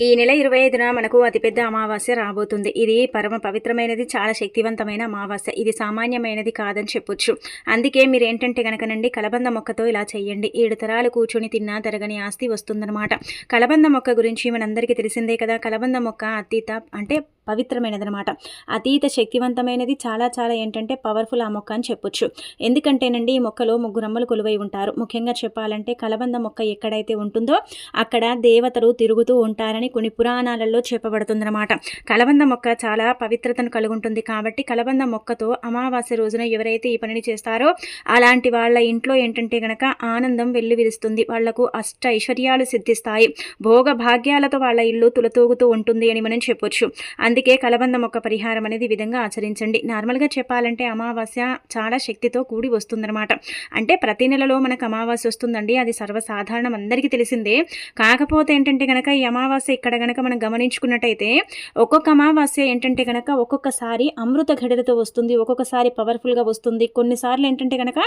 ఈ నెల ఇరవై ఐదున మనకు అతిపెద్ద అమావాస్య రాబోతుంది. ఇది పరమ పవిత్రమైనది చాలా శక్తివంతమైన అమావాస్య. ఇది సామాన్యమైనది కాదని చెప్పొచ్చు. అందుకే మీరు ఏంటంటే గనకనండి కలబంద మొక్కతో ఇలా చేయండి ఏడు తరాలు కూర్చొని తిన్నా తరగని ఆస్తి వస్తుందన్నమాట. కలబంద మొక్క గురించి మనందరికీ తెలిసిందే కదా. కలబంద మొక్క అతీత అంటే పవిత్రమైనదనమాట అతీత శక్తివంతమైనది చాలా చాలా ఏంటంటే పవర్ఫుల్ ఆ మొక్క అని చెప్పొచ్చు. ఎందుకంటేనండి ఈ మొక్కలో ముగ్గురమ్మలు కొలువై ఉంటారు. ముఖ్యంగా చెప్పాలంటే కలబంద మొక్క ఎక్కడైతే ఉంటుందో అక్కడ దేవతలు తిరుగుతూ ఉంటారని కొన్ని పురాణాలలో చెప్పబడుతుందన్నమాట. కలబంద మొక్క చాలా పవిత్రతను కలుగుంటుంది కాబట్టి కలబంద మొక్కతో అమావాస్య రోజున ఎవరైతే ఈ పనిని చేస్తారో అలాంటి వాళ్ళ ఇంట్లో ఏంటంటే గనక ఆనందం వెల్లివిరుస్తుంది వాళ్ళకు అష్ట ఐశ్వర్యాలు సిద్ధిస్తాయి. భోగ భాగ్యాలతో వాళ్ళ ఇల్లు తులతూగుతూ ఉంటుంది అని మనం చెప్పొచ్చు. అందుకే అందుకే కలబంద మొక్క పరిహారం అనేది విధంగా ఆచరించండి. నార్మల్గా చెప్పాలంటే అమావాస్య చాలా శక్తితో కూడి వస్తుందన్నమాట. అంటే ప్రతి నెలలో మనకు అమావాస్య వస్తుందండి. అది సర్వసాధారణం అందరికీ తెలిసిందే. కాకపోతే ఏంటంటే కనుక ఈ అమావాస్య ఇక్కడ కనుక మనం గమనించుకున్నట్టయితే ఒక్కొక్క అమావాస్య ఏంటంటే కనుక ఒక్కొక్కసారి అమృత ఘడలతో వస్తుంది ఒక్కొక్కసారి పవర్ఫుల్గా వస్తుంది. కొన్నిసార్లు ఏంటంటే కనుక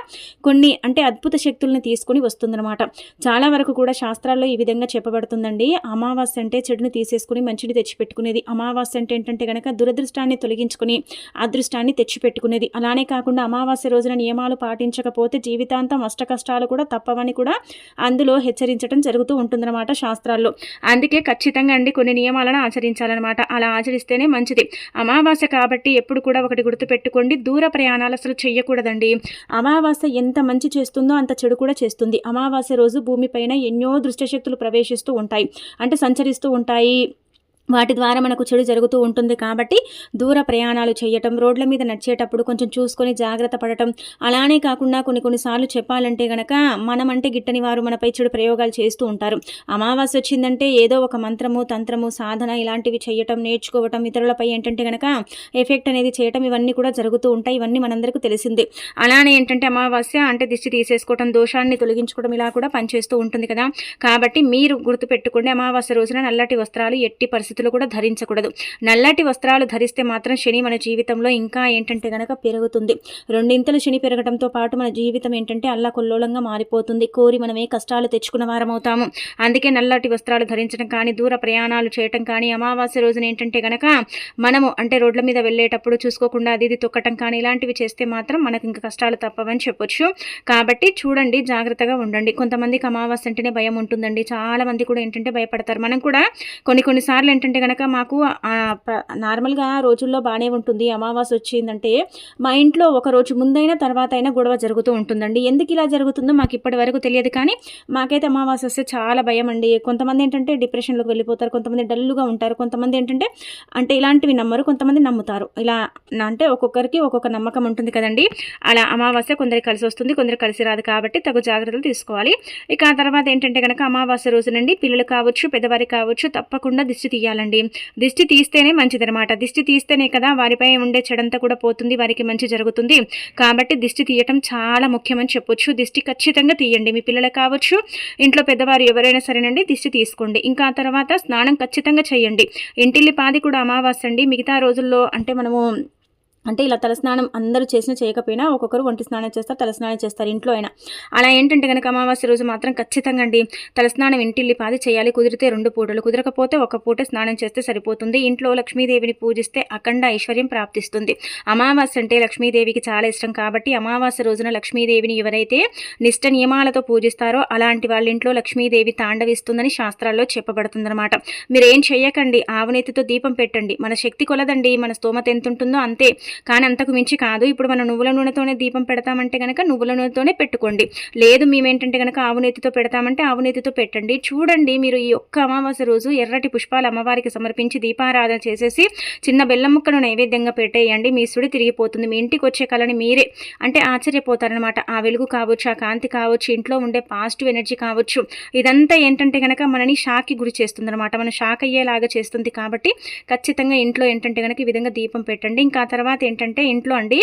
కొన్ని అంటే అద్భుత శక్తుల్ని తీసుకుని వస్తుందన్నమాట. చాలా వరకు కూడా శాస్త్రాల్లో ఈ విధంగా చెప్పబడుతుందండి. అమావాస్య అంటే చెడుని తీసేసుకుని మంచిని తెచ్చిపెట్టుకునేది. అమావాస్య అంటే ఏంటంటే కనుక దురదృష్టాన్ని తొలగించుకుని అదృష్టాన్ని తెచ్చిపెట్టుకునేది. అలానే కాకుండా అమావాస్య రోజున నియమాలు పాటించకపోతే జీవితాంతం అష్ట కష్టాలు కూడా తప్పవని కూడా అందులో హెచ్చరించడం జరుగుతూ ఉంటుందన్నమాట శాస్త్రాల్లో. అందుకే ఖచ్చితంగా అండి కొన్ని నియమాలను ఆచరించాలన్నమాట. అలా ఆచరిస్తేనే మంచిది. అమావాస్య కాబట్టి ఎప్పుడు కూడా ఒకటి గుర్తుపెట్టుకోండి. దూర ప్రయాణాలు అసలు చేయకూడదండి అమావాస్య ఎంత మంచి చేస్తుందో అంత చెడు కూడా చేస్తుంది. అమావాస్య రోజు భూమిపైన ఎన్నో దృష్టశక్తులు ప్రవేశిస్తూ ఉంటాయి. అంటే సంచరిస్తూ ఉంటాయి. వాటి ద్వారా మనకు చెడు జరుగుతూ ఉంటుంది కాబట్టి దూర ప్రయాణాలు చేయటం రోడ్ల మీద నడిచేటప్పుడు కొంచెం చూసుకొని జాగ్రత్త పడటం అలానే కాకుండా కొన్ని కొన్నిసార్లు చెప్పాలంటే గనక మనం అంటే గిట్టని వారు మనపై చెడు ప్రయోగాలు చేస్తూ ఉంటారు. అమావాస్య వచ్చిందంటే ఏదో ఒక మంత్రము తంత్రము సాధన ఇలాంటివి చేయటం నేర్చుకోవటం ఇతరులపై ఏంటంటే గనక ఎఫెక్ట్ అనేది చేయటం ఇవన్నీ కూడా జరుగుతూ ఉంటాయి ఇవన్నీ మనందరికీ తెలిసిందే. అలానే ఏంటంటే అమావాస్య అంటే దిష్టి తీసేసుకోవటం దోషాన్ని తొలగించుకోవడం ఇలా కూడా పనిచేస్తూ ఉంటుంది కదా. కాబట్టి మీరు గుర్తుపెట్టుకోండి అమావాస్య రోజున నల్లటి వస్త్రాలు ఎట్టి పరిస్థితి పరిస్థితులు కూడా ధరించకూడదు. నల్లటి వస్త్రాలు ధరిస్తే మాత్రం శని మన జీవితంలో ఇంకా ఏంటంటే గనక పెరుగుతుంది. రెండింతలు శని పెరగడంతో పాటు మన జీవితం ఏంటంటే అల్లకొల్లోలంగా మారిపోతుంది. కోరి మనమే కష్టాలు తెచ్చుకున్న వారమవుతాము. అందుకే నల్లటి వస్త్రాలు ధరించడం కానీ దూర ప్రయాణాలు చేయటం కానీ అమావాస్య రోజున ఏంటంటే గనక మనము అంటే రోడ్ల మీద వెళ్ళేటప్పుడు చూసుకోకుండా అది ఇది తొక్కటం కానీ ఇలాంటివి చేస్తే మాత్రం మనకు ఇంకా కష్టాలు తప్పవని చెప్పొచ్చు. కాబట్టి చూడండి జాగ్రత్తగా ఉండండి. కొంతమందికి అమావాస్య అంటేనే భయం ఉంటుందండి. చాలా మంది కూడా ఏంటంటే భయపడతారు. మనం కూడా కొన్ని కొన్నిసార్లు ఏంటంటే ఏంటంటే కనుక మాకు నార్మల్గా రోజుల్లో బాగానే ఉంటుంది. అమావాస్య వచ్చిందంటే మా ఇంట్లో ఒక రోజు ముందైనా తర్వాత అయినా గొడవ జరుగుతూ ఉంటుందండి. ఎందుకు ఇలా జరుగుతుందో మాకు ఇప్పటి వరకు తెలియదు కానీ మాకైతే అమావాస్య వస్తే చాలా భయం అండి. కొంతమంది ఏంటంటే డిప్రెషన్లోకి వెళ్ళిపోతారు కొంతమంది డల్లుగా ఉంటారు కొంతమంది ఏంటంటే అంటే ఇలాంటివి నమ్మరు కొంతమంది నమ్ముతారు. ఇలా అంటే ఒక్కొక్కరికి ఒక్కొక్క నమ్మకం ఉంటుంది కదండి. అలా అమావాస్య కొందరికి కలిసి వస్తుంది కొందరు కలిసి రాదు కాబట్టి తగు జాగ్రత్తలు తీసుకోవాలి. ఇక ఆ తర్వాత ఏంటంటే కనుక అమావాస్య రోజునండి పిల్లలు కావచ్చు పెద్దవారి కావచ్చు తప్పకుండా దిష్టి తీయాలి. చేయాలండి. దిష్టి తీస్తేనే మంచిదనమాట దిష్టి తీస్తేనే కదా వారిపై ఉండే చెడంతా కూడా పోతుంది వారికి మంచి జరుగుతుంది. కాబట్టి దిష్టి తీయటం చాలా ముఖ్యమని చెప్పొచ్చు. దిష్టి ఖచ్చితంగా తీయండి. మీ పిల్లలు కావచ్చు ఇంట్లో పెద్దవారు ఎవరైనా సరేనండి దిష్టి తీసుకోండి. ఇంకా తర్వాత స్నానం ఖచ్చితంగా చేయండి. ఇంటిల్లి పాది కూడా అమావాస్య అండి. మిగతా రోజుల్లో అంటే మనము అంటే ఇలా తలస్నానం అందరూ చేసిన చేయకపోయినా ఒక్కొక్కరు ఒంటి స్నానం చేస్తారు తలస్నానం చేస్తారు ఇంట్లో అయినా. అలా ఏంటంటే కనుక అమావాస్య రోజు మాత్రం ఖచ్చితంగా అండి తలస్నానం ఇంటిల్లి పాది చేయాలి. కుదిరితే రెండు పూటలు కుదరకపోతే ఒక పూట స్నానం చేస్తే సరిపోతుంది. ఇంట్లో లక్ష్మీదేవిని పూజిస్తే అఖండ ఐశ్వర్యం ప్రాప్తిస్తుంది. అమావాస్య అంటే లక్ష్మీదేవికి చాలా ఇష్టం కాబట్టి అమావాస్య రోజున లక్ష్మీదేవిని ఎవరైతే నిష్ట నియమాలతో పూజిస్తారో అలాంటి వాళ్ళ ఇంట్లో లక్ష్మీదేవి తాండవిస్తుందని శాస్త్రాల్లో చెప్పబడుతుందన్నమాట. మీరు ఏం చెయ్యకండి. ఆవునేతితో దీపం పెట్టండి. మన శక్తి కొలదండి. మన స్తోమత ఎంత ఉంటుందో అంతే. కానీ అంతకు మించి కాదు. ఇప్పుడు మనం నువ్వుల నూనెతోనే దీపం పెడతామంటే కనుక నువ్వుల నూనెతోనే పెట్టుకోండి. లేదు మేమేంటంటే కనుక ఆవు నెత్తితో పెడతామంటే ఆవు నెత్తితో పెట్టండి. చూడండి మీరు ఈ ఒక్క అమావాస్య రోజు ఎర్రటి పుష్పాలు అమ్మవారికి సమర్పించి దీపారాధన చేసేసి చిన్న బెల్లం ముక్కను నైవేద్యంగా పెట్టేయండి. మీ సుడి తిరిగిపోతుంది. మీ ఇంటికి వచ్చే కళని మీరే అంటే ఆశ్చర్యపోతారనమాట ఆ వెలుగు కావచ్చు ఆ కాంతి కావచ్చు ఇంట్లో ఉండే పాజిటివ్ ఎనర్జీ కావచ్చు. ఇదంతా ఏంటంటే కనుక మనని షాక్కి గురి చేస్తుంది అనమాట మనం షాక్ అయ్యేలాగా చేస్తుంది కాబట్టి ఖచ్చితంగా ఇంట్లో ఏంటంటే కనుక ఈ విధంగా దీపం పెట్టండి. ఇంకా తర్వాత ఏంటంటే ఇంట్లో అండి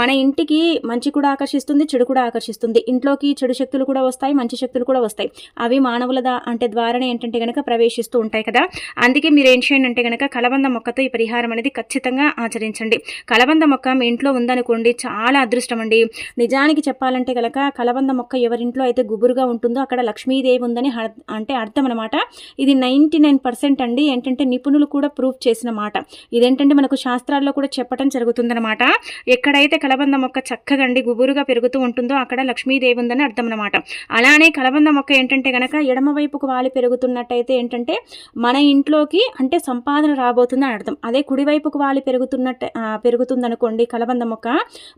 మన ఇంటికి మంచి కూడా ఆకర్షిస్తుంది చెడు కూడా ఆకర్షిస్తుంది. ఇంట్లోకి చెడు శక్తులు కూడా వస్తాయి మంచి శక్తులు కూడా వస్తాయి. అవి మానవుల అంటే ద్వారానే ఏంటంటే కనుక ప్రవేశిస్తూ ఉంటాయి కదా. అందుకే మీరు ఏం చేయండి అంటే కనుక కలబంద మొక్కతో ఈ పరిహారం అనేది ఖచ్చితంగా ఆచరించండి. కలబంద మొక్క మీ ఇంట్లో ఉందనుకోండి చాలా అదృష్టం అండి నిజానికి చెప్పాలంటే కనుక కలబంద మొక్క ఎవరింట్లో అయితే గుబురుగా ఉంటుందో అక్కడ లక్ష్మీదేవి ఉందని అంటే అర్థం అనమాట ఇది నైంటీ నైన్ పర్సెంట్ అండి ఏంటంటే నిపుణులు కూడా ప్రూఫ్ చేసిన మాట. ఇదేంటంటే మనకు శాస్త్రాల్లో కూడా చెప్పడం జరుగుతుంది. అవుతుందనమాట ఎక్కడైతే కలబంద మొక్క చక్కగండి గుబురుగా పెరుగుతూ ఉంటుందో అక్కడ లక్ష్మీదేవి ఉందని అర్థం అనమాట అలానే కలబంద మొక్క ఏంటంటే కనుక ఎడమవైపుకు వాలి పెరుగుతున్నట్టయితే ఏంటంటే మన ఇంట్లోకి అంటే సంపాదన రాబోతుందని అర్థం. అదే కుడివైపుకు వాలి పెరుగుతున్నట్టు పెరుగుతుందనుకోండి కలబంద మొక్క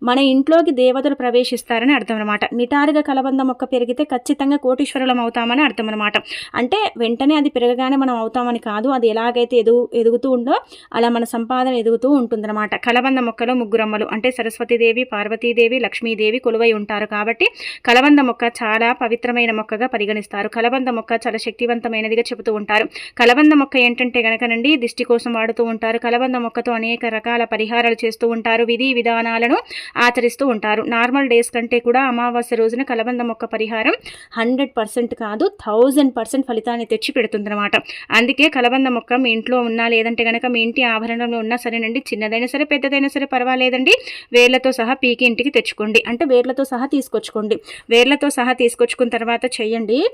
మన ఇంట్లోకి దేవతలు ప్రవేశిస్తారని అర్థం అనమాట నిటారుగా కలబంద మొక్క పెరిగితే ఖచ్చితంగా కోటీశ్వరులం అవుతామని అర్థం అనమాట అంటే వెంటనే అది పెరగగానే మనం అవుతామని కాదు. అది ఎలాగైతే ఎదుగు ఎదుగుతూ ఉందో అలా మన సంపాదన ఎదుగుతూ ఉంటుందన్నమాట. కలబంద మొక్కలో ముగ్గురమ్మలు అంటే సరస్వతీదేవి పార్వతీదేవి లక్ష్మీదేవి కొలువై ఉంటారు కాబట్టి కలబంద మొక్క చాలా పవిత్రమైన మొక్కగా పరిగణిస్తారు. కలబంద మొక్క చాలా శక్తివంతమైనదిగా చెబుతూ ఉంటారు. కలబంద మొక్క ఏంటంటే గనకనండి దిష్టి కోసం వాడుతూ ఉంటారు. కలబంద మొక్కతో అనేక రకాల పరిహారాలు చేస్తూ ఉంటారు. విధి విధానాలను ఆచరిస్తూ ఉంటారు. నార్మల్ డేస్ కంటే కూడా అమావాస్య రోజున కలబంద మొక్క పరిహారం హండ్రెడ్ పర్సెంట్ కాదు థౌజండ్ పర్సెంట్ ఫలితాన్ని తెచ్చి పెడుతుందన్నమాట. అందుకే కలబంద మొక్క మీ ఇంట్లో ఉన్నా లేదంటే కనుక మీ ఇంటి ఆభరణంలో ఉన్నా సరేనండి చిన్నదైనా సరే పెద్దదైనా సరే పర్వాలేదండి. వేర్లతో సహా పీకి ఇంటికి తెచ్చుకోండి. అంటే వేర్లతో సహా తీసుకొచ్చుకోండి. వేర్లతో సహా తీసుకొచ్చుకున్న తర్వాత చెయ్యండి.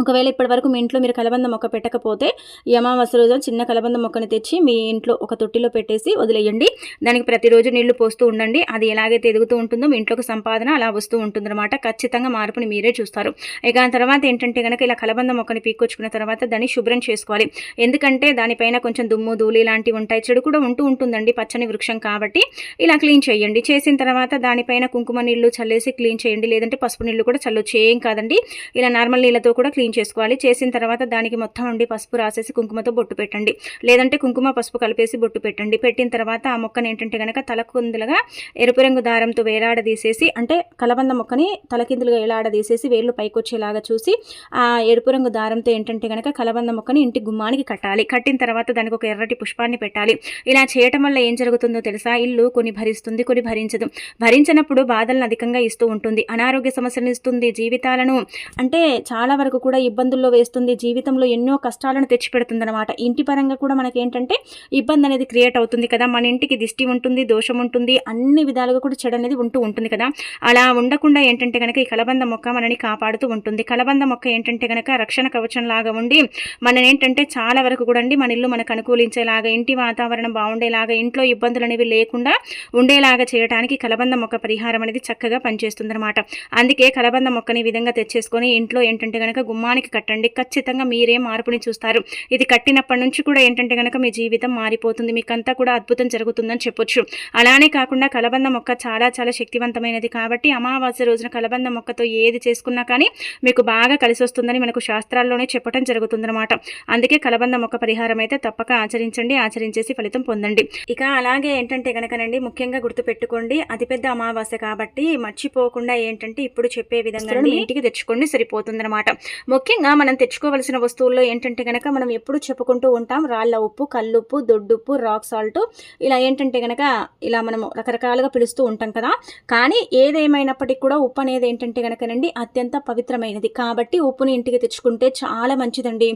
ఒకవేళ ఇప్పటి వరకు మీ ఇంట్లో మీరు కలబంద మొక్క పెట్టకపోతే ఈ అమావాస్య చిన్న కలబంద మొక్కని తెచ్చి మీ ఇంట్లో ఒక తొట్టిలో పెట్టేసి వదిలేయండి. దానికి ప్రతిరోజు నీళ్ళు పోస్తూ ఉండండి. అది ఎలాగైతే ఎదుగుతూ ఉంటుందో మీ ఇంట్లోకి సంపాదన అలా వస్తూ ఉంటుందన్నమాట. ఖచ్చితంగా మార్పుని మీరే చూస్తారు. ఇక తర్వాత ఏంటంటే కనుక ఇలా కలబంద మొక్కని పీక్కొచ్చుకున్న తర్వాత దాన్ని శుభ్రం చేసుకోవాలి. ఎందుకంటే దానిపైన కొంచెం దుమ్ము ధూళి ఇలాంటివి ఉంటాయి. చెడు కూడా ఉంటూ ఉంటుందండి పచ్చని వృక్షం కాబట్టి. ఇలా క్లీన్ చేయండి. చేసిన తర్వాత దానిపైన కుంకుమ నీళ్ళు చల్లేసి క్లీన్ చేయండి. లేదంటే పసుపు నీళ్ళు కూడా చల్లొచ్చు ఏం కాదండి. ఇలా నార్మల్ నీళ్ళతో కూడా క్లీన్ చేసుకోవాలి. చేసిన తర్వాత దానికి మొత్తం ఉండి పసుపు రాసేసి కుంకుమతో బొట్టు పెట్టండి. లేదంటే కుంకుమ పసుపు కలిపేసి బొట్టు పెట్టండి. పెట్టిన తర్వాత ఆ మొక్కను ఏంటంటే కనుక తలకుందులుగా ఎరుపు రంగు దారంతో వేలాడదీసేసి అంటే కలబంద మొక్కని తలకిందులుగా వేలాడదీసేసి వేళ్ళు పైకొచ్చేలాగా చూసి ఆ ఎరుపు రంగు దారంతో ఏంటంటే కనుక కలబంద మొక్కని ఇంటి గుమ్మానికి కట్టాలి. కట్టిన తర్వాత దానికి ఒక ఎర్రటి పుష్పాన్ని పెట్టాలి. ఇలా చేయటం వల్ల ఏం జరుగుతుందో తెలుసా? ఇల్లు కొన్ని భరిస్తుంది కొన్ని భరించదు భరించినప్పుడు బాధలను అధికంగా ఇస్తూ ఉంటుంది. అనారోగ్య సమస్యలను ఇస్తుంది. జీవితాలను అంటే చాలా వరకు కూడా ఇబ్బందుల్లో వేస్తుంది. జీవితంలో ఎన్నో కష్టాలను తెచ్చిపెడుతుందన్నమాట. ఇంటి పరంగా కూడా మనకి ఏంటంటే ఇబ్బంది అనేది క్రియేట్ అవుతుంది కదా. మన ఇంటికి దిష్టి ఉంటుంది దోషం ఉంటుంది అన్ని విధాలుగా కూడా చెడు అనేది ఉంటూ ఉంటుంది కదా. అలా ఉండకుండా ఏంటంటే కనుక ఈ కలబంద మొక్క మనని కాపాడుతూ ఉంటుంది. కలబంద మొక్క ఏంటంటే కనుక రక్షణ కవచం లాగా ఉండి మనని ఏంటంటే చాలా వరకు కూడా అండి మన ఇల్లు మనకు అనుకూలించేలాగా ఇంటి వాతావరణం బాగుండేలాగా ఇంట్లో ఇబ్బందులు అనేవి లేకుండా ఉండేలాగా చేయడానికి కలబంద మొక్క పరిహారం అనేది చక్కగా పనిచేస్తుంది అనమాట అందుకే కలబంద మొక్కని విధంగా తెచ్చేసుకొని ఇంట్లో ఏంటంటే కనుక గుమ్మానికి కట్టండి. ఖచ్చితంగా మీరే మార్పుని చూస్తారు. ఇది కట్టినప్పటి నుంచి కూడా ఏంటంటే కనుక మీ జీవితం మారిపోతుంది. మీకంతా కూడా అద్భుతం జరుగుతుందని చెప్పొచ్చు. అలానే కాకుండా కలబంద మొక్క చాలా చాలా శక్తివంతమైనది కాబట్టి అమావాస్య రోజున కలబంద మొక్కతో ఏది చేసుకున్నా కానీ మీకు బాగా కలిసి వస్తుందని మనకు శాస్త్రాల్లోనే చెప్పడం జరుగుతుందన్నమాట. అందుకే కలబంద మొక్క పరిహారం అయితే తప్పక ఆచరించండి. ఆచరించేసి ఫలితం పొందండి. ఇక అలాగే ఏంటంటే కనుకనండి ముఖ్యంగా గుర్తుపెట్టుకోండి. అతిపెద్ద అమావాస్య కాబట్టి మర్చిపోకుండా ఏంటంటే ఇప్పుడు చెప్పే విధంగా ఇంటికి తెచ్చుకోండి సరిపోతుందన్నమాట. ముఖ్యంగా మనం తెచ్చుకోవలసిన వస్తువుల్లో ఏంటంటే కనుక మనం ఎప్పుడు చెప్పుకుంటూ ఉంటాం రాళ్ళ ఉప్పు కల్లుప్పు దొడ్డుప్పు రాక్ సాల్ట్. ఇలా ఏంటంటే కనుక ఇలా మనం రకరకాలుగా పిలుస్తూ ఉంటాం కదా. కానీ ఏదేమైనప్పటికీ కూడా ఉప్పు అనేది ఏంటంటే కనుకనండి అత్యంత పవిత్రమైనది. కాబట్టి ఉప్పుని ఇంటికి తెచ్చుకుంటే చాలా మంచిదండి.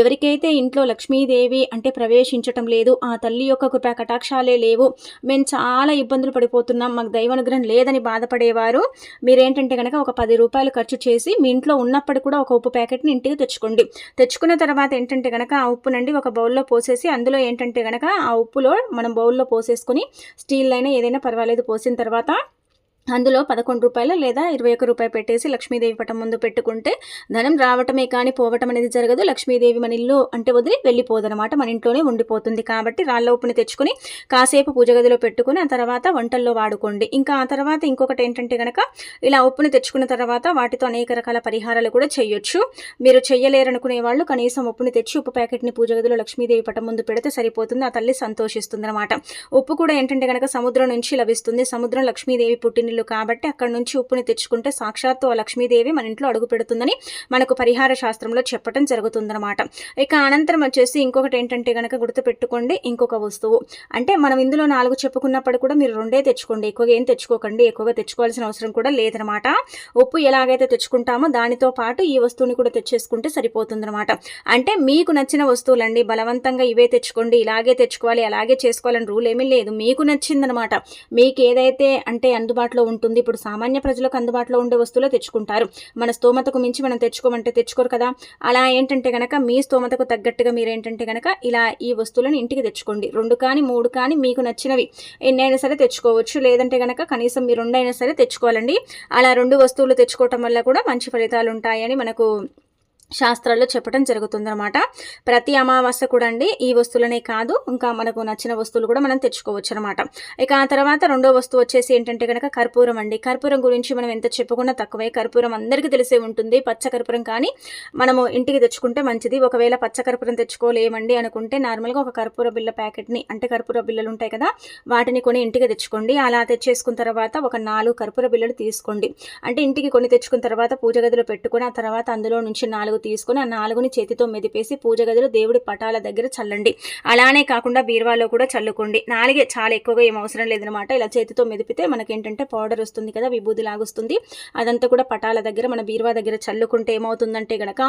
ఎవరికైతే ఇంట్లో లక్ష్మీదేవి అంటే ప్రవేశించటం లేదు ఆ తల్లి యొక్క కృపా కటాక్షాలే లేవు మేము చాలా ఇబ్బందులు పడిపోతున్నాం మాకు దైవానుగ్రహం లేదని బాధపడేవారు మీరేంటంటే కనుక ఒక పది రూపాయలు ఖర్చు చేసి మీ ఇంట్లో ఉన్నప్పుడు కూడా ఒక ఉప్పు ప్యాకెట్ని ఇంటికి తెచ్చుకోండి. తెచ్చుకున్న తర్వాత ఏంటంటే కనుక ఆ ఉప్పునండి ఒక బౌల్లో పోసేసి అందులో ఏంటంటే కనుక ఆ ఉప్పులో మనం బౌల్లో పోసేసుకొని స్టీల్ అయినా ఏదైనా పర్వాలేదు పోసిన తర్వాత అందులో పదకొండు రూపాయలు లేదా ఇరవై ఒక్క రూపాయి పెట్టేసి లక్ష్మీదేవి పటం ముందు పెట్టుకుంటే ధనం రావటమే కానీ పోవటం అనేది జరగదు. లక్ష్మీదేవి మన ఇల్లు అంటే వదిలి వెళ్ళిపోదనమాట మన ఇంట్లోనే ఉండిపోతుంది కాబట్టి రాళ్ళ ఉప్పుని తెచ్చుకొని కాసేపు పూజ గదిలో పెట్టుకుని ఆ తర్వాత వంటల్లో వాడుకోండి. ఇంకా ఆ తర్వాత ఇంకొకటి ఏంటంటే కనుక ఇలా ఉప్పుని తెచ్చుకున్న తర్వాత వాటితో అనేక రకాల పరిహారాలు కూడా చేయొచ్చు. మీరు చెయ్యలేరనుకునే వాళ్ళు కనీసం ఉప్పుని తెచ్చి ఉప్పు ప్యాకెట్ని పూజ గదిలో లక్ష్మీదేవి పటం ముందు పెడితే సరిపోతుంది. ఆ తల్లి సంతోషిస్తుంది అనమాట ఉప్పు కూడా ఏంటంటే కనుక సముద్రం నుంచి లభిస్తుంది. సముద్రం లక్ష్మీదేవి పుట్టిన ఇల్లు కాబట్టి అక్కడ నుంచి ఉప్పుని తెచ్చుకుంటే సాక్షాత్తు ఆ లక్ష్మీదేవి మన ఇంట్లో అడుగు పెడుతుందని మనకు పరిహార శాస్త్రంలో చెప్పడం జరుగుతుందన్నమాట. ఇక అనంతరం వచ్చేసి ఇంకొకటి ఏంటంటే కనుక గుర్తుపెట్టుకోండి ఇంకొక వస్తువు. అంటే మనం ఇందులో నాలుగు చెప్పుకున్నప్పుడు కూడా మీరు రెండే తెచ్చుకోండి. ఎక్కువగా ఏం తెచ్చుకోకండి ఎక్కువగా తెచ్చుకోవాల్సిన అవసరం కూడా లేదనమాట ఉప్పు ఎలాగైతే తెచ్చుకుంటామో దానితో పాటు ఈ వస్తువుని కూడా తెచ్చేసుకుంటే సరిపోతుందన్నమాట. అంటే మీకు నచ్చిన వస్తువులండి బలవంతంగా ఇవే తెచ్చుకోండి ఇలాగే తెచ్చుకోవాలి అలాగే చేసుకోవాలని రూల్ ఏమీ లేదు. మీకు నచ్చిందనమాట మీకు ఏదైతే అంటే అందుబాటులో ఉంటుంది. ఇప్పుడు సామాన్య ప్రజలకు అందుబాటులో ఉండే వస్తువులు తెచ్చుకుంటారు. మన స్తోమతకు మించి మనం తెచ్చుకోమంటే తెచ్చుకోరు కదా. అలా ఏంటంటే కనుక మీ స్తోమతకు తగ్గట్టుగా మీరు ఏంటంటే కనుక ఇలా ఈ వస్తువులను ఇంటికి తెచ్చుకోండి. రెండు కానీ మూడు కానీ మీకు నచ్చినవి ఎన్నైనా సరే తెచ్చుకోవచ్చు. లేదంటే కనుక కనీసం మీరు రెండైనా సరే తెచ్చుకోవాలండి. అలా రెండు వస్తువులు తెచ్చుకోవటం వల్ల కూడా మంచి ఫలితాలు ఉంటాయని మనకు శాస్త్రాల్లో చెప్పడం జరుగుతుందనమాట ప్రతి అమావాస్య కూడా అండి ఈ వస్తువులనే కాదు ఇంకా మనకు నచ్చిన వస్తువులు కూడా మనం తెచ్చుకోవచ్చు అనమాట ఇక ఆ తర్వాత రెండో వస్తువు వచ్చేసి ఏంటంటే కనుక కర్పూరం అండి. కర్పూరం గురించి మనం ఎంత చెప్పుకున్నా తక్కువే. కర్పూరం అందరికీ తెలిసే ఉంటుంది పచ్చ కర్పూరం కానీ మనము ఇంటికి తెచ్చుకుంటే మంచిది. ఒకవేళ పచ్చ కర్పూరం తెచ్చుకోలేమండి అనుకుంటే నార్మల్గా ఒక కర్పూర బిల్ల ప్యాకెట్ని అంటే కర్పూర బిల్లలు ఉంటాయి కదా వాటిని కొని ఇంటికి తెచ్చుకోండి. అలా తెచ్చేసుకున్న తర్వాత ఒక నాలుగు కర్పూర బిల్లలు తీసుకోండి. అంటే ఇంటికి కొన్ని తెచ్చుకున్న తర్వాత పూజ గదిలో పెట్టుకుని ఆ తర్వాత అందులో నుంచి నాలుగు తీసుకుని ఆ నాలుగుని చేతితో మెదిపేసి పూజ గదిలో దేవుడి పటాల దగ్గర చల్లండి. అలానే కాకుండా బీరువాలో కూడా చల్లుకోండి. నాలుగే చాలా ఎక్కువగా ఏం అవసరం లేదనమాట ఇలా చేతితో మెదిపితే మనకి ఏంటంటే పౌడర్ వస్తుంది కదా విభూది లాగుస్తుంది. అదంతా కూడా పటాల దగ్గర మన బీరువా దగ్గర చల్లుకుంటే ఏమవుతుందంటే గనక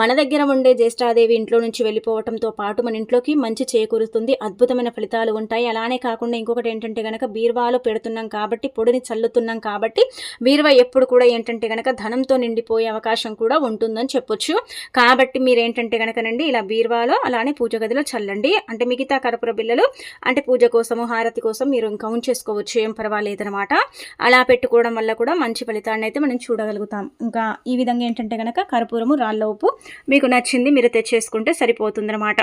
మన దగ్గర ఉండే జ్యేష్ఠాదేవి ఇంట్లో నుంచి వెళ్ళిపోవటంతో పాటు మన ఇంట్లోకి మంచి చేకూరుతుంది. అద్భుతమైన ఫలితాలు ఉంటాయి. అలానే కాకుండా ఇంకొకటి ఏంటంటే గనక బీరువాలో పెడుతున్నాం కాబట్టి పొడిని చల్లుతున్నాం కాబట్టి బీరువా ఎప్పుడు కూడా ఏంటంటే గనక ధనంతో నిండిపోయే అవకాశం కూడా ఉంటుందని చెప్పొచ్చు. చేసుకోవచ్చు కాబట్టి మీరు ఏంటంటే కనుకనండి ఇలా బీరువాలో అలానే పూజ గదిలో చల్లండి. అంటే మిగతా కరపుర బిల్లలు అంటే పూజ కోసము హారతి కోసం మీరు ఇంకా ఉంచేసుకోవచ్చు ఏం పర్వాలేదనమాట. అలా పెట్టుకోవడం వల్ల కూడా మంచి ఫలితాన్ని అయితే మనం చూడగలుగుతాం. ఇంకా ఈ విధంగా ఏంటంటే కనుక కర్పూరము రాళ్ళ ఉప్పు మీకు నచ్చింది మీరు తెచ్చేసుకుంటే సరిపోతుందన్నమాట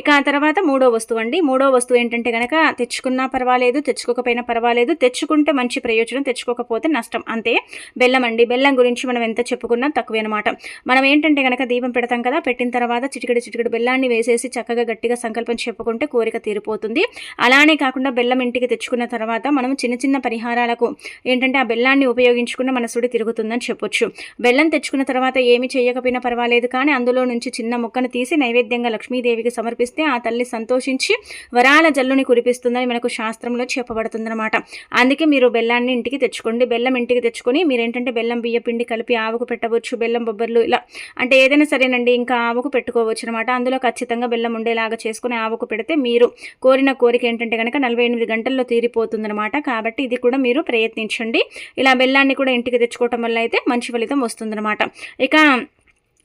ఇక ఆ తర్వాత మూడో వస్తువు అండి. మూడో వస్తువు ఏంటంటే కనుక తెచ్చుకున్నా పర్వాలేదు తెచ్చుకోకపోయినా పర్వాలేదు. తెచ్చుకుంటే మంచి ప్రయోజనం తెచ్చుకోకపోతే నష్టం. అంతే. బెల్లం అండి. బెల్లం గురించి మనం ఎంత చెప్పుకున్నా తక్కువే అనమాట మనం ఏంటంటే కనుక దీపం పెడతాం కదా పెట్టిన తర్వాత చిటికడి చిటికడి బెల్లాన్ని వేసేసి చక్కగా గట్టిగా సంకల్పం చెప్పుకుంటే కోరిక తీరిపోతుంది. అలానే కాకుండా బెల్లం ఇంటికి తెచ్చుకున్న తర్వాత మనం చిన్న చిన్న పరిహారాలకు ఏంటంటే ఆ బెల్లాన్ని ఉపయోగించుకున్న మన సుడి తిరుగుతుందని చెప్పొచ్చు. బెల్లం తెచ్చుకున్న తర్వాత ఏమి చేయకపోయినా పర్వాలేదు కానీ అందులో నుంచి చిన్న ముక్కను తీసి నైవేద్యంగా లక్ష్మీదేవికి సమర్పిస్తే ఆ తల్లి సంతోషించి వరాల జల్లుని కురిపిస్తుందని మనకు శాస్త్రంలో చెప్పబడుతుందన్నమాట. అందుకే మీరు బెల్లాన్ని ఇంటికి తెచ్చుకోండి. బెల్లం ఇంటికి తెచ్చుకొని మీరు ఏంటంటే బెల్లం బియ్య పిండి కలిపి ఆవుకు పెట్టవచ్చు బెల్లం బొబ్బర్లు ఇలా అంటే ఏదైనా సరేనండి ఇంకా ఆవుకు పెట్టుకోవచ్చు అనమాట అందులో ఖచ్చితంగా బెల్లం ఉండేలాగా చేసుకుని ఆవుకు పెడితే మీరు కోరిన కోరిక ఏంటంటే కనుక నలభై ఎనిమిది గంటల్లో తీరిపోతుందనమాట కాబట్టి ఇది కూడా మీరు ప్రయత్నించండి. ఇలా బెల్లాన్ని కూడా ఇంటికి తెచ్చుకోవటం వల్ల అయితే మంచి ఫలితం వస్తుందన్నమాట ఇక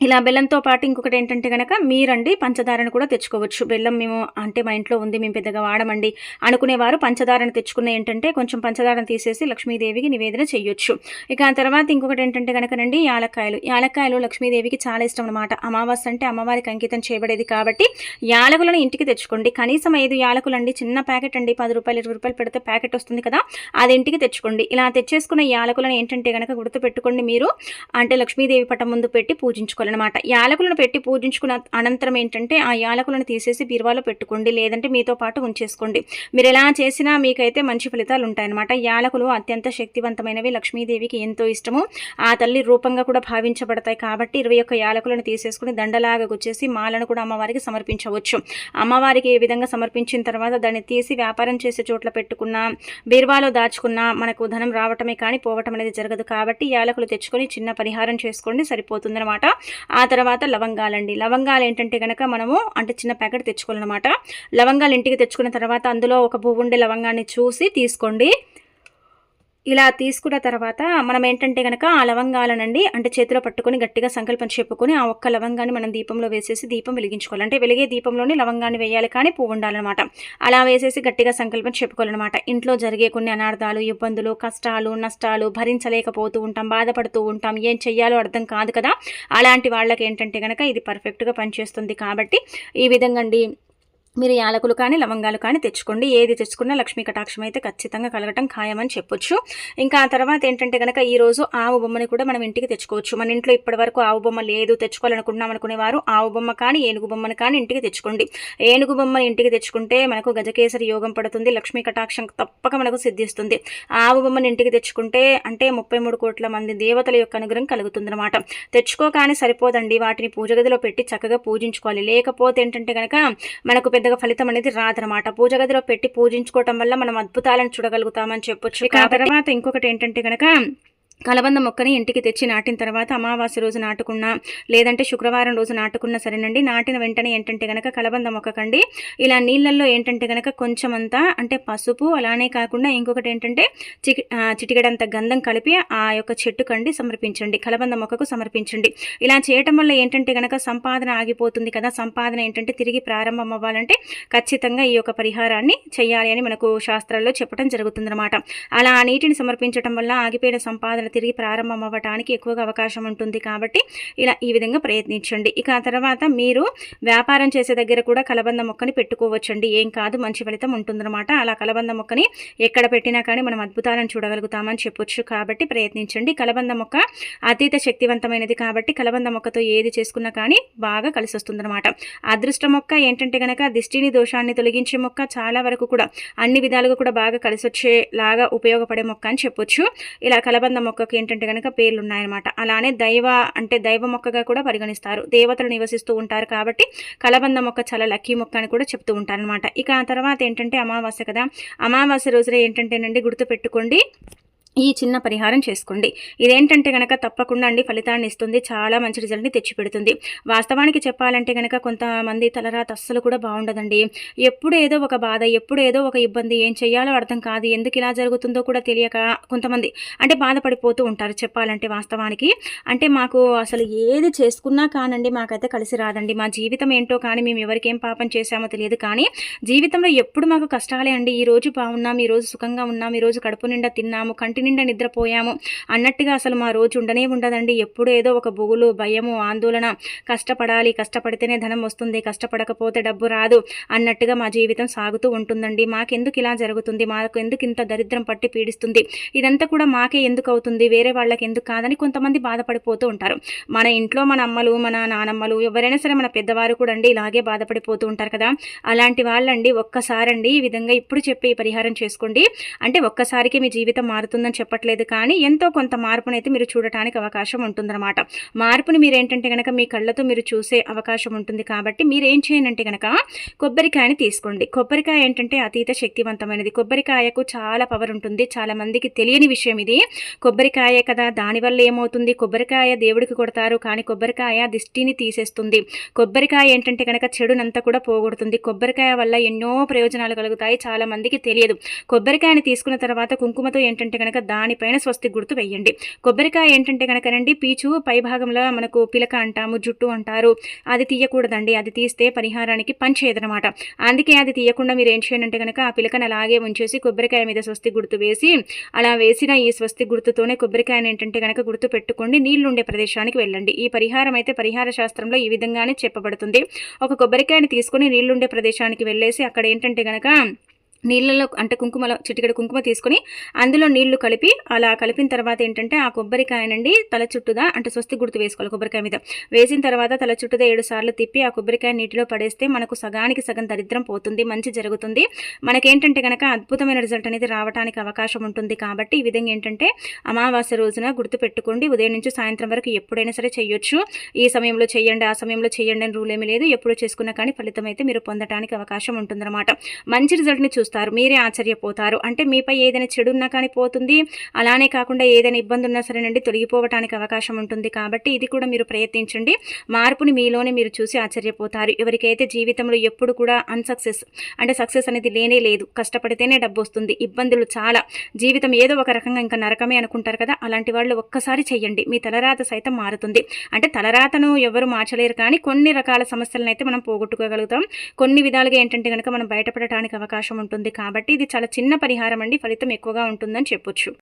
ఇలా బెల్లంతో పాటు ఇంకొకటి ఏంటంటే కనుక మీరండి పంచదారను కూడా తెచ్చుకోవచ్చు. బెల్లం మేము అంటే మా ఇంట్లో ఉంది మేము పెద్దగా వాడమండి. అనుకునేవారు పంచదారను తెచ్చుకున్న ఏంటంటే కొంచెం పంచదారను తీసేసి లక్ష్మీదేవికి నివేదన చేయొచ్చు ఇక ఆ తర్వాత ఇంకొకటి ఏంటంటే కనుకనండి యాలక్కాయలు. యాలక్కాయలు లక్ష్మీదేవికి చాలా ఇష్టం అనమాట అమావాస్య అంటే అమ్మవారికి అంకితం చేయబడేది కాబట్టి యాలకులను ఇంటికి తెచ్చుకోండి. కనీసం ఐదు యాలకులు అండి చిన్న ప్యాకెట్ అండి పది రూపాయలు ఇరవై రూపాయలు పెడితే ప్యాకెట్ వస్తుంది కదా అది ఇంటికి తెచ్చుకోండి. ఇలా తెచ్చేసుకున్న యాలకులను ఏంటంటే కనుక గుర్తుపెట్టుకోండి మీరు. అంటే లక్ష్మీదేవి పటం ముందు పెట్టి పూజించుకోండి. చేసుకోవాలన్నమాట యాలకులను పెట్టి పూజించుకున్న అనంతరం ఏంటంటే ఆ యాలకులను తీసేసి బీరువాలో పెట్టుకోండి లేదంటే మీతో పాటు ఉంచేసుకోండి. మీరు ఎలా చేసినా మీకైతే మంచి ఫలితాలు ఉంటాయన్నమాట యాలకులు అత్యంత శక్తివంతమైనవి. లక్ష్మీదేవికి ఎంతో ఇష్టము. ఆ తల్లి రూపంగా కూడా భావించబడతాయి కాబట్టి ఇరవై ఒక్క యాలకులను తీసేసుకుని దండలాగా గుచ్చేసి మాలను కూడా అమ్మవారికి సమర్పించవచ్చు. అమ్మవారికి ఏ విధంగా సమర్పించిన తర్వాత దాన్ని తీసి వ్యాపారం చేసే చోట్ల పెట్టుకున్న బీరువాలో దాచుకున్న మనకు ధనం రావటమే కానీ పోవటం అనేది జరగదు కాబట్టి యాలకులు తెచ్చుకొని చిన్న పరిహారం చేసుకోండి సరిపోతుందన్నమాట. ఆ తర్వాత లవంగాలండి. లవంగాలు ఏంటంటే కనుక మనము అంటే చిన్న ప్యాకెట్ తెచ్చుకోవాలన్నమాట. లవంగాలు ఇంటికి తెచ్చుకున్న తర్వాత అందులో ఒక పువ్వు ఉండే లవంగాన్ని చూసి తీసుకోండి. ఇలా తీసుకున్న తర్వాత మనం ఏంటంటే కనుక ఆ లవంగాలనండి అంటే చేతిలో పట్టుకొని గట్టిగా సంకల్పం చెప్పుకొని ఆ ఒక్క లవంగాన్ని మనం దీపంలో వేసేసి దీపం వెలిగించుకోవాలి. అంటే వెలిగే దీపంలోనే లవంగాన్ని వేయాలి కానీ పువ్వు ఉండాలన్నమాట. అలా వేసేసి గట్టిగా సంకల్పం చెప్పుకోవాలన్నమాట. ఇంట్లో జరిగే కొన్ని అనార్థాలు ఇబ్బందులు కష్టాలు నష్టాలు భరించలేకపోతూ ఉంటాం బాధపడుతూ ఉంటాం. ఏం చెయ్యాలో అర్థం కాదు కదా? అలాంటి వాళ్ళకి ఏంటంటే కనుక ఇది పర్ఫెక్ట్గా పనిచేస్తుంది కాబట్టి ఈ విధంగా అండి మీరు యాలకులు కానీ లవంగాలు కానీ తెచ్చుకోండి. ఏది తెచ్చుకున్నా లక్ష్మీ కటాక్షం అయితే ఖచ్చితంగా కలగటం ఖాయమని చెప్పొచ్చు. ఇంకా ఆ తర్వాత ఏంటంటే కనుక ఈ రోజు ఆవు బొమ్మని కూడా మనం ఇంటికి తెచ్చుకోవచ్చు. మన ఇంట్లో ఇప్పటి వరకు ఆవు బొమ్మ లేదు. తెచ్చుకోవాలనుకున్నాం అనుకునేవారు. ఆవు బొమ్మ కానీ ఏనుగు బొమ్మను కానీ ఇంటికి తెచ్చుకోండి. ఏనుగు బొమ్మని ఇంటికి తెచ్చుకుంటే మనకు గజకేసరి యోగం పడుతుంది. లక్ష్మీ కటాక్షం తప్పక మనకు సిద్ధిస్తుంది. ఆవు బొమ్మని ఇంటికి తెచ్చుకుంటే అంటే ముప్పై మూడు కోట్ల మంది దేవతల యొక్క అనుగ్రహం కలుగుతుందన్నమాట. తెచ్చుకోగానే సరిపోదండి. వాటిని పూజ గదిలో పెట్టి చక్కగా పూజించుకోవాలి. లేకపోతే ఏంటంటే కనుక మనకు పెద్ద పెద్దగా ఫలితం అనేది రాదనమాట పూజ గదిలో పెట్టి పూజించుకోవటం వల్ల మనం అద్భుతాలను చూడగలుగుతామని చెప్పొచ్చు. ఆ తర్వాత ఇంకొకటి ఏంటంటే కనుక కలబంద మొక్కని ఇంటికి తెచ్చి నాటిన తర్వాత అమావాస్య రోజు నాటుకున్నా లేదంటే శుక్రవారం రోజు నాటుకున్నా సరేనండి. నాటిన వెంటనే ఏంటంటే కనుక కలబంద మొక్కకండి ఇలా నీళ్ళల్లో ఏంటంటే కనుక కొంచెం అంతా అంటే పసుపు అలానే కాకుండా ఇంకొకటి ఏంటంటే చికి చిటికడంత గంధం కలిపి ఆ యొక్క చెట్టుకండి సమర్పించండి. కలబంద మొక్కకు సమర్పించండి. ఇలా చేయటం వల్ల ఏంటంటే కనుక సంపాదన ఆగిపోతుంది కదా. సంపాదన ఏంటంటే తిరిగి ప్రారంభం అవ్వాలంటే ఖచ్చితంగా ఈ యొక్క పరిహారాన్ని చేయాలి అని మనకు శాస్త్రాల్లో చెప్పడం జరుగుతుందన్నమాట. అలా ఆ నీటిని సమర్పించడం వల్ల ఆగిపోయిన సంపాదన మళ్ళీ తిరిగి ప్రారంభం అవ్వడానికి ఎక్కువగా అవకాశం ఉంటుంది కాబట్టి ఇలా ఈ విధంగా ప్రయత్నించండి. ఇక ఆ తర్వాత మీరు వ్యాపారం చేసే దగ్గర కూడా కలబంద మొక్కని పెట్టుకోవచ్చండి. ఏం కాదు మంచి ఫలితం ఉంటుందన్నమాట. అలా కలబంద మొక్కని ఎక్కడ పెట్టినా కానీ మనం అద్భుతాలను చూడగలుగుతామని చెప్పొచ్చు కాబట్టి ప్రయత్నించండి. కలబంద మొక్క అతీత శక్తివంతమైనది కాబట్టి కలబంద మొక్కతో ఏది చేసుకున్నా కానీ బాగా కలిసి వస్తుందన్నమాట అదృష్ట మొక్క ఏంటంటే కనుక దిష్టిని దోషాన్ని తొలగించే మొక్క చాలా వరకు కూడా అన్ని విధాలుగా కూడా బాగా కలిసి వచ్చేలాగా ఉపయోగపడే మొక్క అని చెప్పొచ్చు. ఇలా కలబంద మొక్క మొక్కకి ఏంటంటే కనుక పేర్లు ఉన్నాయన్నమాట అలానే దైవ అంటే దైవ మొక్కగా కూడా పరిగణిస్తారు. దేవతలు నివసిస్తూ ఉంటారు కాబట్టి కలబంద మొక్క చాలా లక్కీ మొక్క అని కూడా చెప్తూ ఉంటారనమాట ఇక ఆ తర్వాత ఏంటంటే అమావాస్య కదా. అమావాస్య రోజున ఏంటంటేనండి గుర్తుపెట్టుకోండి. ఈ చిన్న పరిహారం చేసుకోండి. ఇదేంటంటే కనుక తప్పకుండా అండి ఫలితాన్ని ఇస్తుంది. చాలా మంచి రిజల్ట్ని తెచ్చిపెడుతుంది. వాస్తవానికి చెప్పాలంటే కనుక కొంతమంది తలరాత అస్సలు కూడా బాగుండదండి. ఎప్పుడు ఏదో ఒక బాధ ఎప్పుడు ఏదో ఒక ఇబ్బంది ఏం చేయాలో అర్థం కాదు. ఎందుకు ఇలా జరుగుతుందో కూడా తెలియక కొంతమంది అంటే బాధపడిపోతూ ఉంటారు చెప్పాలంటే వాస్తవానికి. అంటే మాకు అసలు ఏది చేసుకున్నా కానండి మాకైతే కలిసి రాదండి. మా జీవితం ఏంటో కానీ మేము ఎవరికేం పాపం చేశామో తెలియదు కానీ జీవితంలో ఎప్పుడు మాకు కష్టాలే అండి. ఈ రోజు బాగున్నాం ఈరోజు రోజు సుఖంగా ఉన్నాం ఈరోజు కడుపు నిండా తిన్నాము కంటి నిండా నిద్రపోయాము. అన్నట్టుగా అసలు మా రోజు ఉండనే ఉండదండి. ఎప్పుడు ఏదో ఒక బుగులు భయము ఆందోళన. కష్టపడాలి కష్టపడితేనే ధనం వస్తుంది. కష్టపడకపోతే డబ్బు రాదు అన్నట్టుగా మా జీవితం సాగుతూ ఉంటుందండి. మాకెందుకు ఇలా జరుగుతుంది? మాకు ఎందుకు ఇంత దరిద్రం పట్టి పీడిస్తుంది? ఇదంతా కూడా మాకే ఎందుకు అవుతుంది? వేరే వాళ్ళకి ఎందుకు కాదని కొంతమంది బాధపడిపోతూ ఉంటారు. మన ఇంట్లో మన అమ్మలు మన నానమ్మలు ఎవరైనా సరే మన పెద్దవారు కూడా అండి ఇలాగే బాధపడిపోతూ ఉంటారు కదా. అలాంటి వాళ్ళండి ఒక్కసారండి ఈ విధంగా ఇప్పుడు చెప్పి పరిహారం చేసుకోండి. అంటే ఒక్కసారికి మీ జీవితం మారుతుందని చెప్పట్లేదు కానీ ఎంతో కొంత మార్పునైతే మీరు చూడటానికి అవకాశం ఉంటుందన్నమాట. మార్పుని మీరు ఏంటంటే కనుక మీ కళ్ళతో మీరు చూసే అవకాశం ఉంటుంది కాబట్టి మీరు ఏం చేయనంటే కనుక కొబ్బరికాయని తీసుకోండి. కొబ్బరికాయ ఏంటంటే అతీత శక్తివంతమైనది. కొబ్బరికాయకు చాలా పవర్ ఉంటుంది. చాలా మందికి తెలియని విషయం ఇది. కొబ్బరికాయ కదా దానివల్ల ఏమవుతుంది? కొబ్బరికాయ దేవుడికి కొడతారు కానీ కొబ్బరికాయ దిష్టిని తీసేస్తుంది. కొబ్బరికాయ ఏంటంటే కనుక చెడునంతా కూడా పోగొడుతుంది. కొబ్బరికాయ వల్ల ఎన్నో ప్రయోజనాలు కలుగుతాయి. చాలా మందికి తెలియదు. కొబ్బరికాయని తీసుకున్న తర్వాత కుంకుమతో ఏంటంటే కనుక దానిపైన స్వస్తి గుర్తు వేయండి కొబ్బరికాయ ఏంటంటే కనుకనండి పీచు పై భాగంలో మనకు పిలక అంటాము జుట్టు అంటారు. అది తీయకూడదండి. అది తీస్తే పరిహారానికి పనిచేయదనమాట అందుకే అది తీయకుండా మీరు ఏం చేయండి కనుక ఆ పిలకను అలాగే ఉంచేసి కొబ్బరికాయ మీద స్వస్తి గుర్తు వేసి అలా వేసిన ఈ స్వస్తి గుర్తుతోనే కొబ్బరికాయని ఏంటంటే కనుక గుర్తు పెట్టుకోండి. నీళ్ళుండే ప్రదేశానికి వెళ్ళండి. ఈ పరిహారం అయితే పరిహార శాస్త్రంలో ఈ విధంగానే చెప్పబడుతుంది. ఒక కొబ్బరికాయని తీసుకొని నీళ్ళుండే ప్రదేశానికి వెళ్ళేసి అక్కడ ఏంటంటే కనుక నీళ్ళలో అంటే కుంకుమలో చిటికడ కుంకుమ తీసుకొని అందులో నీళ్ళు కలిపి అలా కలిపిన తర్వాత ఏంటంటే ఆ కొబ్బరికాయనండి తల చుట్టుదా అంటే స్వస్తి గుర్తు వేసుకోవాలి కొబ్బరికాయ మీద. వేసిన తర్వాత తల చుట్టుదా ఏడు సార్లు తిప్పి ఆ కొబ్బరికాయ నీటిలో పడేస్తే మనకు సగానికి సగం దరిద్రం పోతుంది మంచి జరుగుతుంది. మనకేంటంటే కనుక అద్భుతమైన రిజల్ట్ అనేది రావడానికి అవకాశం ఉంటుంది కాబట్టి ఈ విధంగా ఏంటంటే అమావాస్య రోజున గుర్తు పెట్టుకోండి. ఉదయం నుంచి సాయంత్రం వరకు ఎప్పుడైనా సరే చేయొచ్చు. ఈ సమయంలో చేయండి ఆ సమయంలో చేయండి అని రూల్ ఏమీ లేదు. ఎప్పుడు చేసుకున్నా కానీ ఫలితం అయితే మీరు పొందడానికి అవకాశం ఉంటుందన్నమాట. మంచి రిజల్ట్ని చూస్తారు చూస్తారు. మీరే ఆశ్చర్యపోతారు. అంటే మీపై ఏదైనా చెడున్నా కానీ పోతుంది. అలానే కాకుండా ఏదైనా ఇబ్బంది ఉన్నా సరేనండి తొలగిపోవటానికి అవకాశం ఉంటుంది. కాబట్టి ఇది కూడా మీరు ప్రయత్నించండి. మార్పుని మీలోనే మీరు చూసి ఆశ్చర్యపోతారు. ఎవరికైతే జీవితంలో ఎప్పుడు కూడా అన్సక్సెస్ అంటే సక్సెస్ అనేది లేనే లేదు కష్టపడితేనే డబ్బు వస్తుంది ఇబ్బందులు చాలా జీవితం ఏదో ఒక రకంగా ఇంకా నరకమే అనుకుంటారు కదా అలాంటి వాళ్ళు ఒక్కసారి చెయ్యండి. మీ తలరాత సైతం మారుతుంది. అంటే తలరాతను ఎవరు మార్చలేరు కానీ కొన్ని రకాల సమస్యలను అయితే మనం పోగొట్టుకోగలుగుతాం. కొన్ని విధాలుగా ఏంటంటే కనుక మనం బయటపడటానికి అవకాశం ఉంటుంది. ఉంది కాబట్టి ఇది చాలా చిన్న పరిహారం అండి. ఫలితం ఎక్కువగా ఉంటుందని చెప్పొచ్చు.